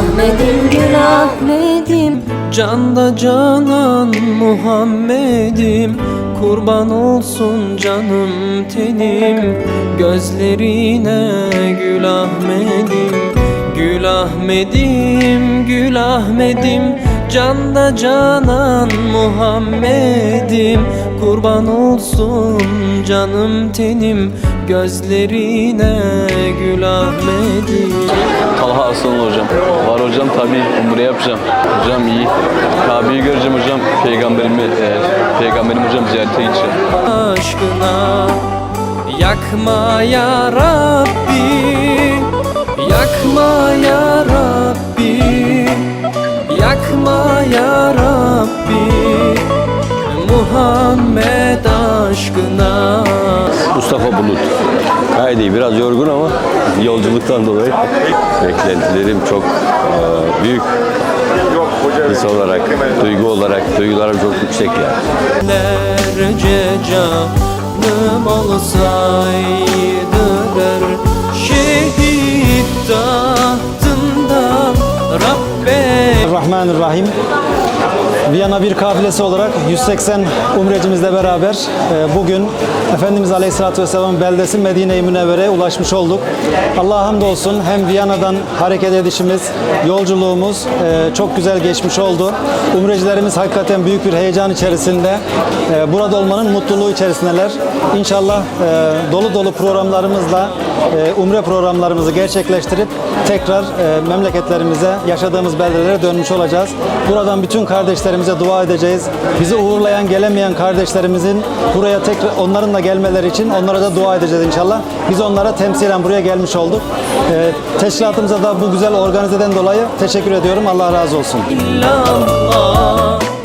Ahmet'im Gül Ahmet'im. Canda canan Muhammed'im. Kurban olsun canım tenim. Gözlerine Gül Ahmet'im. Gül Ahmet'im, Gül Ahmet'im. Canda canan Muhammed'im. Kurban olsun canım tenim. Gözlerine Gül Ahmet'im. Talha Aslan hocam. Hocam tabii umre yapacağım. Hocam iyi. Kabe'yi göreceğim hocam. Peygamberimi, e, peygamberim hocam ziyarete gideceğim. aşkına Yakma ya Rabbi Yakma ya Rabbi Yakma ya Rabbi Muhammed aşkına Mustafa Bulut. Gayet iyi. Biraz yorgun ama yolculuktan dolayı beklentilerim çok büyük. His olarak, duygu olarak, duygularım çok yüksek yani. Lerce canım olsaydıdır Şehit tahtında Rabbe Rahmanirrahim. Viyana bir kafilesi olarak 180 umrecimizle beraber e, bugün Efendimiz Aleyhisselatü Vesselam beldesi Medine-i Münevvere'ye ulaşmış olduk. Allah'a hamdolsun hem Viyana'dan hareket edişimiz, yolculuğumuz e, çok güzel geçmiş oldu. Umrecilerimiz hakikaten büyük bir heyecan içerisinde. E, Burada olmanın mutluluğu içerisindeler. İnşallah dolu dolu programlarımızla umre programlarımızı gerçekleştirip tekrar e, memleketlerimize, yaşadığımız beldelere dönmüş olacağız. Buradan bütün kardeşlerimize dua edeceğiz. Bizi uğurlayan, gelemeyen kardeşlerimizin buraya tekrar onların da gelmeleri için onlara da dua edeceğiz inşallah. Biz onlara temsilen buraya gelmiş olduk. E, teşkilatımıza da bu güzel organizeden dolayı teşekkür ediyorum. Allah razı olsun. illallah